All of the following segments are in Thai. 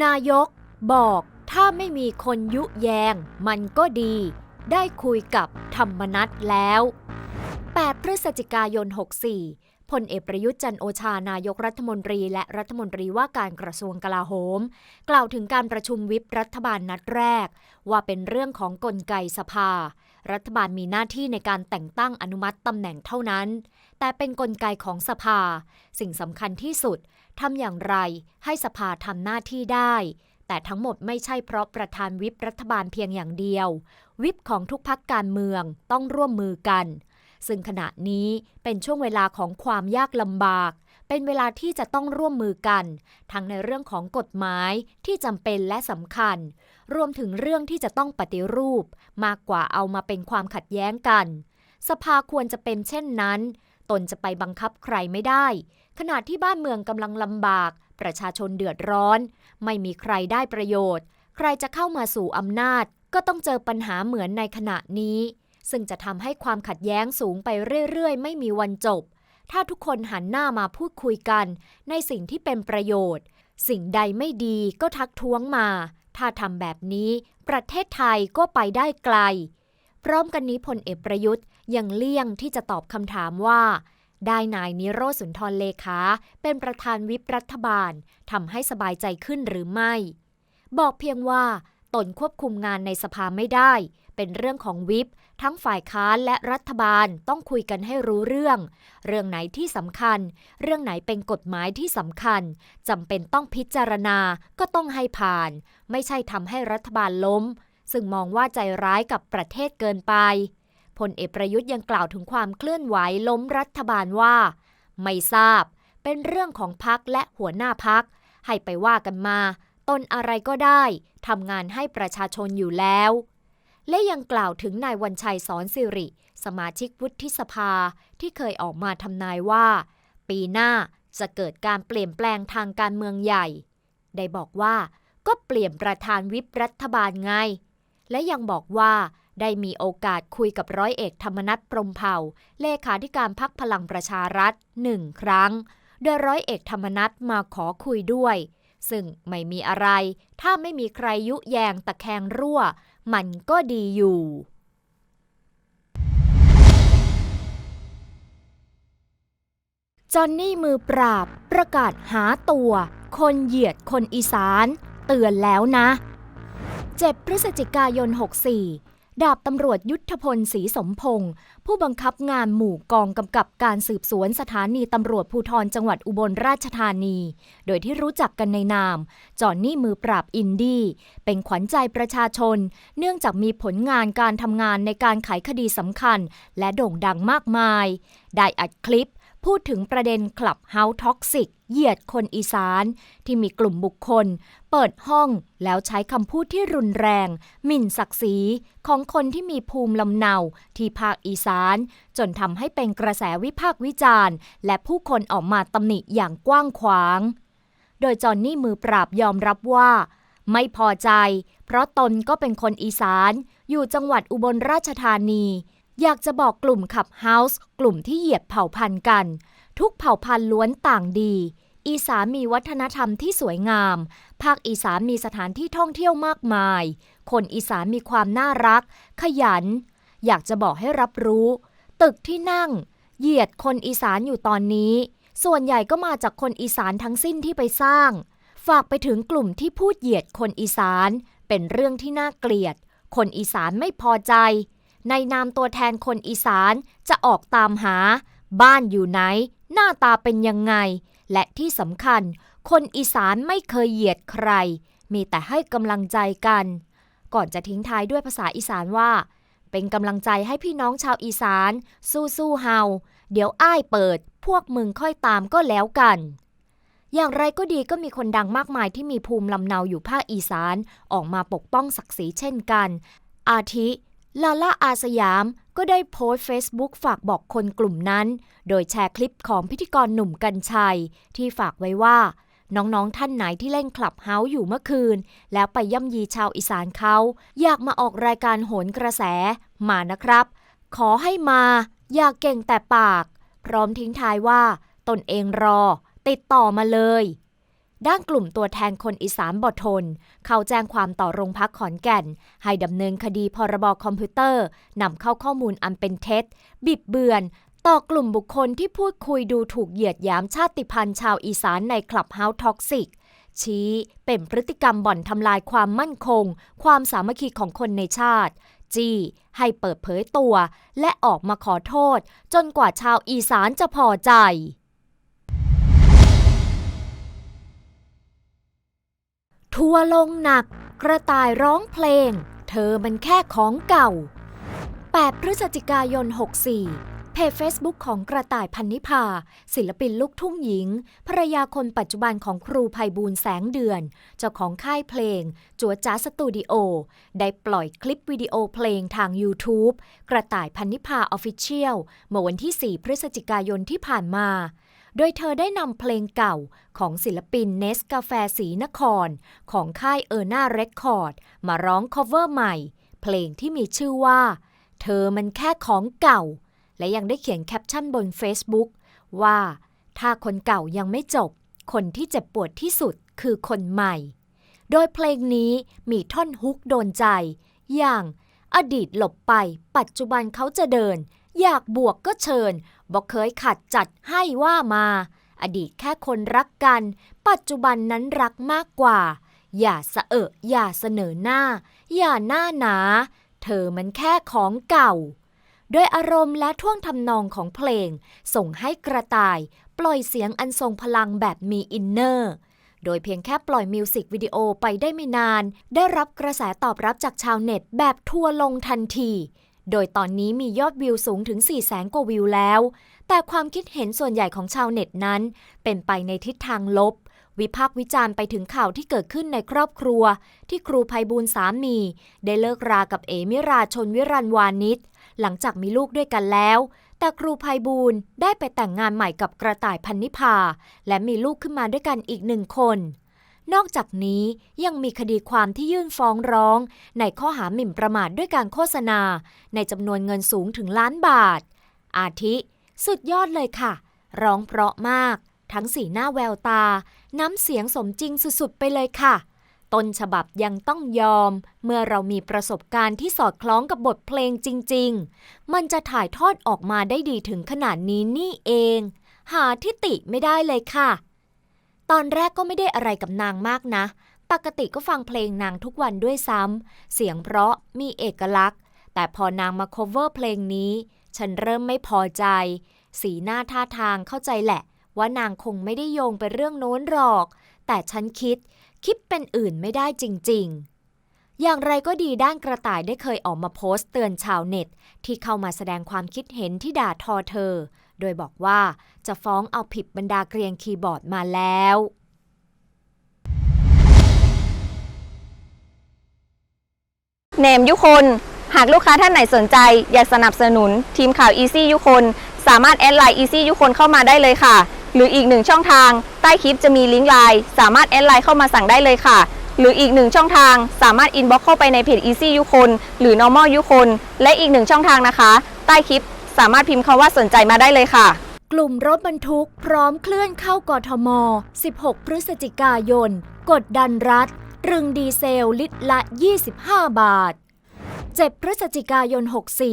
นายกบอกถ้าไม่มีคนยุแยง มันก็ดี ได้คุยกับธรรมนัตแล้ว 8 พฤศจิกายน 64พลเอกประยุทธ์จันโอชานายกรัฐมนตรี และรัฐมนตรีว่าการกระทรวงกลาโหม กล่าวถึงการประชุมวิปรัฐบาลนัดแรก ว่าเป็นเรื่องของกลไกสภา รัฐบาลมีหน้าที่ในการแต่งตั้งอนุมัติตำแหน่งเท่านั้น แต่เป็นกลไกของสภา สิ่งสำคัญที่สุด ทำอย่างไรให้สภาทำหน้าที่ได้ แต่ทั้งหมดไม่ใช่เพราะประธานวิปรัฐบาลเพียงอย่างเดียว วิปของทุกพักการเมืองต้องร่วมมือกัน ซึ่งขณะนี้เป็นช่วงเวลาของความยากลำบาก เป็นเวลาที่จะต้องร่วมมือกัน ทั้งในเรื่องของกฎหมายที่จำเป็นและสำคัญ รวมถึงเรื่องที่จะต้องปฏิรูป มากกว่าเอามาเป็นความขัดแย้งกัน สภาควรจะเป็นเช่นนั้น ตนจะไปบังคับใครไม่ได้ ขณะที่บ้านเมืองกำลังลำบาก ประชาชนเดือดร้อน ไม่มีใครได้ประโยชน์ ใครจะเข้ามาสู่อำนาจ ก็ต้องเจอปัญหาเหมือนในขณะนี้ ซึ่งจะทำให้ความขัดแย้งสูงไปเรื่อยๆ ไม่มีวันจบ ถ้าทุกคนหันหน้ามาพูดคุยกัน ในสิ่งที่เป็นประโยชน์ สิ่งใดไม่ดีก็ทักท้วงมา ถ้าทำแบบนี้ ประเทศไทยก็ไปได้ไกลพร้อมกันนี้พลเอกประยุทธ์ ยังเลี่ยงที่จะตอบคำถามว่า ได้นายนิโรสุนทรเลขา เป็นประธานวิปรัฐบาลทำให้สบายใจขึ้นหรือไม่ บอกเพียงว่าตนควบคุมงานในสภาไม่ได้ เป็นเรื่องของวิปทั้งฝ่ายค้านและรัฐบาลต้องคุยกันให้รู้เรื่อง เรื่องไหนที่สำคัญ เรื่องไหนเป็นกฎหมายที่สำคัญจำเป็นต้องพิจารณาก็ต้องให้ผ่าน ไม่ใช่ทำให้รัฐบาลล้ม ซึ่งมองว่าใจร้ายกับประเทศเกินไป พลเอกประยุทธ์ยังกล่าวถึงความเคลื่อนไหวล้มรัฐบาลว่า ไม่ทราบ เป็นเรื่องของพักและหัวหน้าพัก ให้ไปว่ากันมา ตนอะไรก็ได้ทำงานให้ประชาชนอยู่แล้ว และยังกล่าวถึงนายวันชัยสอนสิริ สมาชิกวุฒิสภาที่เคยออกมาทำนายว่า ปีหน้าจะเกิดการเปลี่ยนแปลงทางการเมืองใหญ่ ได้บอกว่าก็เปลี่ยนประธานวิปรัฐบาลไง และยังบอกว่า ได้มีโอกาสคุยกับร้อยเอกธรรมนัฐพรมเผ่า เลขาธิการพักพลังประชารัฐหนึ่งครั้ง โดยร้อยเอกธรรมนัฐมาขอคุยด้วย ซึ่งไม่มีอะไร ถ้าไม่มีใครยุแยงตะแคงรั่ว มันก็ดีอยู่จอนนี่มือปราบประกาศหาตัว คนเหยียดคนอีสาน เตือนแล้วนะ 7 พฤศจิกายน 64 ดาบตำรวจยุทธพลศรีสมพงศ์ผู้บังคับงานหมู่กองกำกับการสืบสวนสถานีตำรวจภูธรจังหวัดอุบลราชธานี โดยที่รู้จักกันในนาม จอนนี่มือปราบอินดี้ เป็นขวัญใจประชาชน เนื่องจากมีผลงานการทำงานในการไขคดีสำคัญ และโด่งดังมากมาย ได้อัดคลิป พูดถึงประเด็นคลับเฮาส์ท็อกซิก เหยียดคนอีสาน ที่มีกลุ่มบุคคล เปิดห้องแล้วใช้คำพูดที่รุนแรง หมิ่นศักดิ์ศรีของคนที่มีภูมิลำเนาที่ภาคอีสาน จนทำให้เป็นกระแสวิพากษ์วิจารณ์ และผู้คนออกมาตำหนิอย่างกว้างขวาง โดยจอนนี่มือปราบยอมรับว่า ไม่พอใจ เพราะตนก็เป็นคนอีสาน อยู่จังหวัดอุบลราชธานีอยากจะบอกกลุ่มขับเฮาส์กลุ่มที่เหยียดเผ่าพันธุ์กัน ทุกเผ่าพันธุ์ล้วนต่างดี อีสานมีวัฒนธรรมที่สวยงาม ภาคอีสานมีสถานที่ท่องเที่ยวมากมาย คนอีสานมีความน่ารัก ขยัน อยากจะบอกให้รับรู้ ตึกที่นั่ง เหยียดคนอีสานอยู่ตอนนี้ ส่วนใหญ่ก็มาจากคนอีสานทั้งสิ้นที่ไปสร้าง ฝากไปถึงกลุ่มที่พูดเหยียดคนอีสาน เป็นเรื่องที่น่าเกลียด คนอีสานไม่พอใจ ในนามตัวแทนคนอีสานจะออกตามหา บ้านอยู่ไหน หน้าตาเป็นยังไง และที่สำคัญ คนอีสานไม่เคยเหยียดใคร มีแต่ให้กำลังใจกัน ก่อนจะทิ้งท้ายด้วยภาษาอีสานว่า เป็นกำลังใจให้พี่น้องชาวอีสาน สู้ๆเฮาเดี๋ยวอ้ายเปิด พวกมึงค่อยตามก็แล้วกันอย่างไรก็ดีก็มีคนดังมากมายที่มีภูมิลำเนาอยู่ภาคอีสาน ออกมาปกป้องศักดิ์ศรีเช่นกัน อาทิ ลาล่าอาสยาม ก็ได้โพสต์ Facebook ฝากบอกคนกลุ่มนั้น โดยแชร์คลิปของพิธีกรหนุ่มกัญชัย ที่ฝากไว้ว่า น้อง ๆ ท่านไหนที่เล่นคลับเฮาส์อยู่เมื่อคืน แล้วไปย่ำยีชาวอีสานเขา อยากมาออกรายการโหนกระแส มานะครับ ขอให้มา อย่าเก่งแต่ปาก พร้อมทิ้งท้ายว่า ตนเองรอ ติดต่อมาเลย ด้านกลุ่มตัวแทนคนอีสานบอทน เข้าแจ้งความต่อโรงพักขอนแก่น ให้ดำเนินคดีพรบคอมพิวเตอร์นำเข้าข้อมูลอันเป็นเท็จ บิดเบือน ต่อกลุ่มบุคคลที่พูดคุยดูถูกเหยียดหยามชาติพันธุ์ชาวอีสานในคลับเฮาส์ท็อกซิกชี้เป็นพฤติกรรมบ่อนทำลายความมั่นคง ความสามัคคีของคนในชาติ จี้ให้เปิดเผยตัว และออกมาขอโทษ จนกว่าชาวอีสานจะพอใจ ทัวลงหนัก กระต่ายร้องเพลง เธอมันแค่ของเก่า 8 พฤศจิกายน 64 เพจ Facebook ของกระต่ายพันนิพา ศิลปินลูกทุ่งหญิง ภรยาคนปัจจุบันของครูภัยบูลแสงเดือน เจ้าของค่ายเพลง จัวจ้าสตูดิโอ ได้ปล่อยคลิปวิดีโอเพลงทาง YouTube กระต่ายพันนิพาออฟฟิเชียลเมื่อวันที่ 4 พฤศจิกายนที่ผ่านมา โดยเธอได้นำเพลงเก่าของศิลปินเนสกาแฟสีนคร ของค่ายเออร์นาเรคคอร์ด มาร้อง cover ใหม่ เพลงที่มีชื่อว่า เธอมันแค่ของเก่า และยังได้เขียนแคปชั่นบน Facebook ว่า ถ้าคนเก่ายังไม่จบ คนที่เจ็บปวดที่สุดคือคนใหม่ โดยเพลงนี้มีท่อนฮุกโดนใจ อย่างอดีตหลบไป ปัจจุบันเขาจะเดิน อยากบวกก็เชิญ บอกเคยขัดจัดให้ว่ามา อดีตแค่คนรักกัน ปัจจุบันนั้นรักมากกว่า อย่าสะเอะอย่าเสนอหน้า อย่าหน้าหนา เธอมันแค่ของเก่า โดยอารมณ์และท่วงทำนองของเพลง ส่งให้กระต่าย ปล่อยเสียงอันทรงพลังแบบมีอินเนอร์โดยเพียงแค่ปล่อยมิวสิกวิดีโอไปได้ไม่นาน ได้รับกระแสตอบรับจากชาวเน็ตแบบทัวลงทันที โดยตอนนี้มียอดวิวสูงถึง4แสนกว่าวิวแล้ว แต่ความคิดเห็นส่วนใหญ่ของชาวเน็ตนั้น เป็นไปในทิศทางลบ วิพากษ์วิจารณ์ไปถึงข่าวที่เกิดขึ้นในครอบครัว ที่ครูภัยบูลสามี ได้เลิกรากับเอมิราชนวิรันวานิชหลังจากมีลูกด้วยกันแล้ว แต่ครูภัยบูลได้ไปแต่งงานใหม่กับกระต่ายพันนิพาและมีลูกขึ้นมาด้วยกันอีกหนึ่งคน นอกจากนี้ยังมีคดีความที่ยื่นฟ้องร้อง ในข้อหาหมิ่นประมาทด้วยการโฆษณา ในจำนวนเงินสูงถึงล้านบาท อาทิ สุดยอดเลยค่ะ ร้องเพราะมาก ทั้งสีหน้าแววตา น้ำเสียงสมจริงสุดๆ ไปเลยค่ะ ต้นฉบับยังต้องยอม เมื่อเรามีประสบการณ์ที่สอดคล้องกับบทเพลงจริง ๆ มันจะถ่ายทอดออกมาได้ดีถึงขนาดนี้นี่เอง หาทิติไม่ได้เลยค่ะ ตอนแรกก็ไม่ได้อะไรกับนางมากนะ ปกติก็ฟังเพลงนางทุกวันด้วยซ้ำ เสียงเพราะมีเอกลักษณ์ แต่พอนางมา cover เพลงนี้ ฉันเริ่มไม่พอใจ สีหน้าท่าทางเข้าใจแหละ ว่านางคงไม่ได้โยงไปเรื่องโน้นหรอก แต่ฉันคิด คิดเป็นอื่นไม่ได้จริง ๆอย่างไรก็ดีด้านกระต่ายได้เคยออกมาโพสต์เตือนชาวเน็ต ที่เข้ามาแสดงความคิดเห็นที่ด่าทอเธอโดยบอกว่าจะฟ้องเอาผิดบรรดาเกรียนคีย์บอร์ดมาแล้วเนมยุคน หากลูกค้าท่านไหนสนใจ อยากสนับสนุน ทีมข่าว Easy ยุคน สามารถแอดไลน์ Easy ยุคนเข้ามาได้เลยค่ะ หรืออีกหนึ่งช่องทาง ใต้คลิปจะมีลิงก์ไลน์สามารถแอดไลน์เข้ามาสั่งได้เลยค่ะ หรืออีกหนึ่งช่องทาง สามารถอินบ็อกเข้าไปในเพจ Easy ยุคน หรือ Normal ยุคน และอีกหนึ่งช่องทางนะคะ ใต้คลิป สามารถพิมพ์คำว่าสนใจมาได้เลยค่ะ กลุ่มรถบรรทุกพร้อมเคลื่อนเข้ากทม 16 พฤศจิกายน กดดันรัฐรึงดีเซลลิตรละ 25 บาท 7 พฤศจิกายน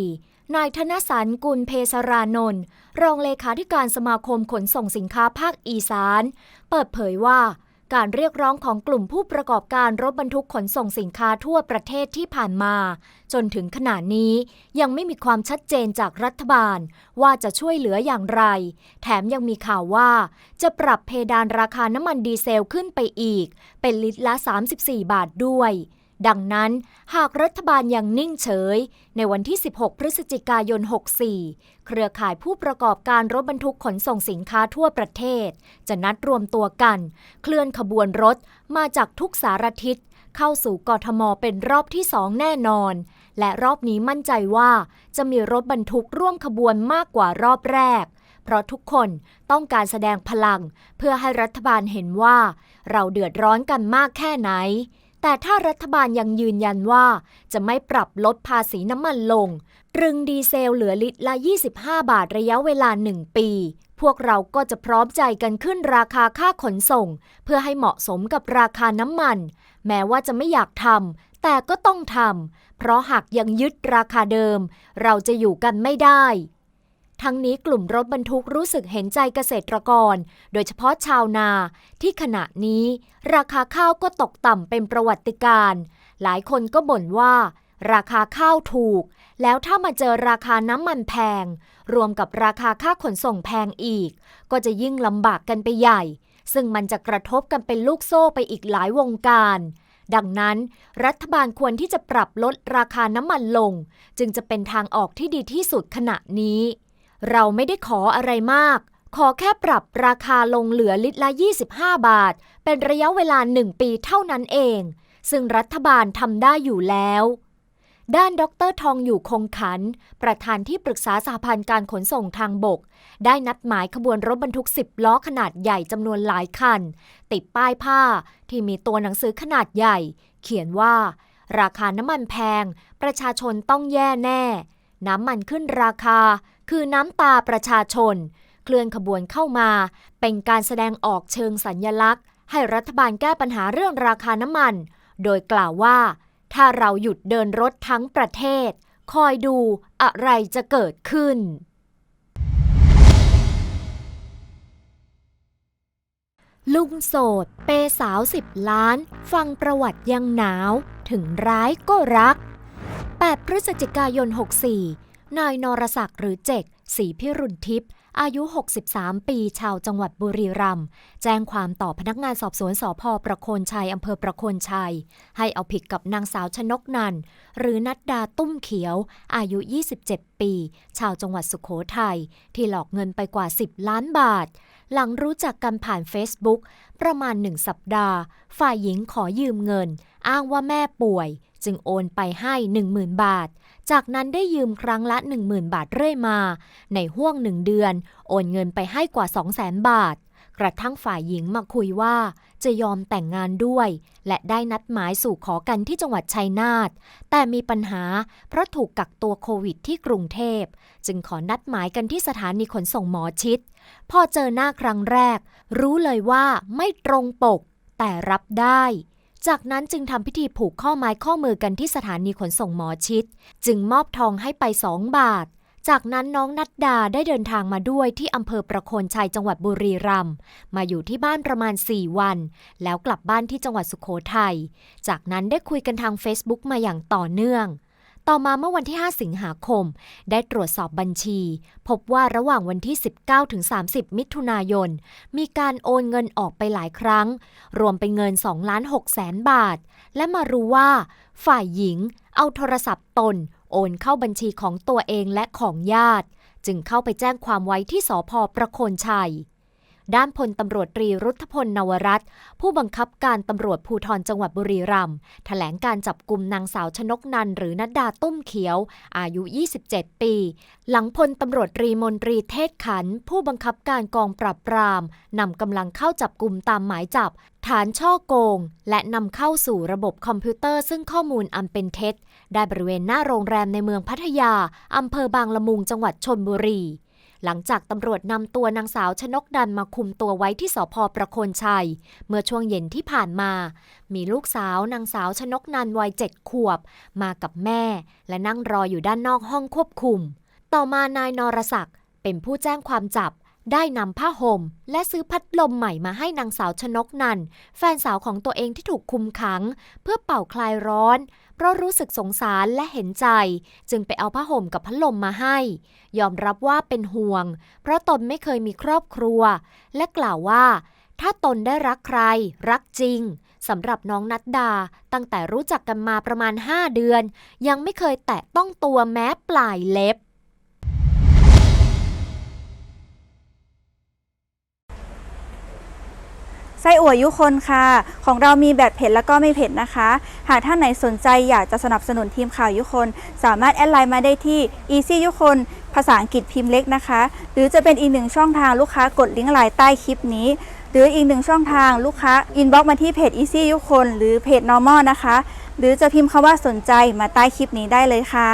64 นายธนสันกุลเพสรานนท์รองเลขาธิการสมาคมขนส่งสินค้าภาคอีสาน เปิดเผยว่า การเรียกร้องของกลุ่มผู้ประกอบการรถบรรทุกขนส่งสินค้าทั่วประเทศที่ผ่านมา จนถึงขณะนี้ยังไม่มีความชัดเจนจากรัฐบาล ว่าจะช่วยเหลืออย่างไร แถมยังมีข่าวว่า จะปรับเพดานราคาน้ำมันดีเซลขึ้นไปอีก เป็นลิตรละ 34 บาทด้วย ดังนั้นหากรัฐบาลยังนิ่งเฉย ในวันที่ 16 พฤศจิกายน 64 เครือข่ายผู้ประกอบการรถบรรทุกขนส่งสินค้าทั่วประเทศ จะนัดรวมตัวกัน เคลื่อนขบวนรถมาจากทุกสารทิศ เข้าสู่กทมเป็นรอบที่สองแน่นอน และรอบนี้มั่นใจว่าจะมีรถบรรทุกร่วมขบวนมากกว่ารอบแรกเพราะทุกคนต้องการแสดงพลัง เพื่อให้รัฐบาลเห็นว่า เราเดือดร้อนกันมากแค่ไหน แต่ถ้ารัฐบาลยังยืนยันว่า จะไม่ปรับลดภาษีน้ำมันลง ตรึงดีเซลเหลือลิตรละ 25 บาทระยะเวลา 1 ปี พวกเราก็จะพร้อมใจกันขึ้นราคาค่าขนส่ง เพื่อให้เหมาะสมกับราคาน้ำมัน แม้ว่าจะไม่อยากทำแต่ก็ต้องทำเพราะหากยังยึดราคาเดิม เราจะอยู่กันไม่ได้ ทั้งนี้กลุ่มรถบรรทุกรู้สึกเห็นใจเกษตรกร โดยเฉพาะชาวนา ที่ขณะนี้ราคาข้าวก็ตกต่ำเป็นประวัติการณ์หลายคนก็บ่นว่า ราคาข้าวถูก แล้วถ้ามาเจอราคาน้ำมันแพง รวมกับราคาค่าขนส่งแพงอีก ก็จะยิ่งลำบากกันไปใหญ่ ซึ่งมันจะกระทบกันเป็นลูกโซ่ไปอีกหลายวงการดังนั้น รัฐบาลควรที่จะปรับลดราคาน้ำมันลง จึงจะเป็นทางออกที่ดีที่สุดขณะนี้ เราไม่ได้ขออะไรมาก ขอแค่ปรับราคาลงเหลือลิตรละ 25 บาท เป็นระยะเวลา 1 ปีเท่านั้นเอง ซึ่งรัฐบาลทำได้อยู่แล้ว ด้านดรทองอยู่คงขัน ประธานที่ปรึกษาสหพันธ์การขนส่งทางบก ได้นัดหมายขบวนรถบรรทุก 10 ล้อขนาดใหญ่จำนวนหลายคัน ติดป้ายผ้าที่มีตัวหนังสือขนาดใหญ่ เขียนว่า ราคาน้ำมันแพง ประชาชนต้องแย่แน่ น้ำมันขึ้นราคา คือน้ำตาประชาชน เคลื่อนขบวนเข้ามา เป็นการแสดงออกเชิงสัญญลักษณ์ ให้รัฐบาลแก้ปัญหาเรื่องราคาน้ำมัน โดยกล่าวว่า ถ้าเราหยุดเดินรถทั้งประเทศ คอยดูอะไรจะเกิดขึ้นลุงโสด เปสาวสิบล้าน ฟังประวัติยังหนาว ถึงร้ายก็รัก 8 พฤศจิกายน 64 นายนรศักดิ์หรือเจกศรีพิรุณทิพย์อายุ 63 ปี ชาวจังหวัดบุรีรัมย์ แจ้งความต่อพนักงานสอบสวนสพประโคนชัย อำเภอประโคนชัย ให้เอาผิดกับนางสาวชนกนัน หรือนัดดาตุ้มเขียว อายุ 27 ปี ชาวจังหวัดสุขโขทัย ที่หลอกเงินไปกว่า 10 ล้านบาท หลังรู้จักกันผ่าน Facebook ประมาณหนึ่งสัปดาห์ ฝ่ายหญิงขอยืมเงิน อ้างว่าแม่ป่วย จึงโอนไปให้ 10,000 บาท จากนั้นได้ยืมครั้งละ 10,000 บาทเรื่อยมา ในห่วงหนึ่งเดือน โอนเงินไปให้กว่า 200,000 บาท กระทั่งฝ่ายหญิงมาคุยว่า จะยอมแต่งงานด้วย และได้นัดหมายสู่ขอกันที่จังหวัดชัยนาท แต่มีปัญหาเพราะถูกกักตัวโควิดที่กรุงเทพ จึงขอนัดหมายกันที่สถานีขนส่งหมอชิด พอเจอหน้าครั้งแรก รู้เลยว่าไม่ตรงปกแต่รับได้ จากนั้นจึงทำพิธีผูกข้อไม้ข้อมือกันที่สถานีขนส่งหมอชิด จึงมอบทองให้ไปสองบาท จากนั้นน้องนัดดาได้เดินทางมาด้วยที่อำเภอประโคนชัยจังหวัดบุรีรัมย์มาอยู่ที่บ้านประมาณ 4 วัน แล้วกลับบ้านที่จังหวัดสุขโขทัย จากนั้นได้คุยกันทาง Facebook มาอย่างต่อเนื่อง ต่อมาเมื่อวันที่ 5 สิงหาคม ได้ตรวจสอบบัญชี พบว่าระหว่างวันที่ 19ถึง30 มิถุนายน มีการโอนเงินออกไปหลายครั้ง รวมเป็นเงิน2ล้าน6แสนบาท และมารู้ว่า ฝ่ายหญิงเอาโทรศัพท์ตน โอนเข้าบัญชีของตัวเองและของญาติ จึงเข้าไปแจ้งความไว้ที่สพประโคนชัย ด้านพลตำรวจตรีรุทธพลนวรัตผู้บังคับการตำรวจภูธรจังหวัดบุรีรัมย์แถลงการจับกลุ่มนางสาวชนกนันหรือนัดดาตุ้มเขียว อายุ 27 ปี หลังพลตำรวจตรีมนตรีเทศขัน ผู้บังคับการกองปราบปรามนำกำลังเข้าจับกลุ่มตามหมายจับ ฐานช่อโกง และนำเข้าสู่ระบบคอมพิวเตอร์ซึ่งข้อมูลอันเป็นเท็จ ได้บริเวณหน้าโรงแรมในเมืองพัทยาอำเภอบางละมุงจังหวัดชนบุรี หลังจากตำรวจนำตัวนางสาวชนกดันมาคุมตัวไว้ที่สพประโคนชัย เมื่อช่วงเย็นที่ผ่านมา มีลูกสาวนางสาวชนกนันวัยเจ็ดขวบ มากับแม่ และนั่งรออยู่ด้านนอกห้องควบคุม ต่อมานายนรศักดิ์เป็นผู้แจ้งความจับ ได้นำผ้าห่ม และซื้อพัดลมใหม่มาให้นางสาวชนกนันแฟนสาวของตัวเองที่ถูกคุมขัง เพื่อเป่าคลายร้อน เพราะรู้สึกสงสารและเห็นใจ จึงไปเอาผ้าห่มกับพัดลมมาให้ ยอมรับว่าเป็นห่วง เพราะตนไม่เคยมีครอบครัว และกล่าวว่า ถ้าตนได้รักใคร รักจริงสำหรับน้องนัดดา ตั้งแต่รู้จักกันมาประมาณ 5 เดือน ยังไม่เคยแตะต้องตัวแม้ปลายเล็บ ไส้อั่วยุคนค่ะ ของเรามีแบบเผ็ดแล้วก็ไม่เผ็ดนะคะ หากท่านไหนสนใจอยากจะสนับสนุนทีมข่าวยุคน สามารถแอดไลน์มาได้ที่ easy ยุคนภาษาอังกฤษพิมพ์เล็กนะคะ หรือจะเป็นอีกหนึ่งช่องทางลูกค้ากดลิงก์ไลน์ใต้คลิปนี้หรืออีกหนึ่งช่องทางลูกค้าอินบ็อกมาที่เพจ easy ยุคนหรือเพจ normal นะคะ หรือจะพิมพ์คำว่าสนใจมาใต้คลิปนี้ได้เลยค่ะ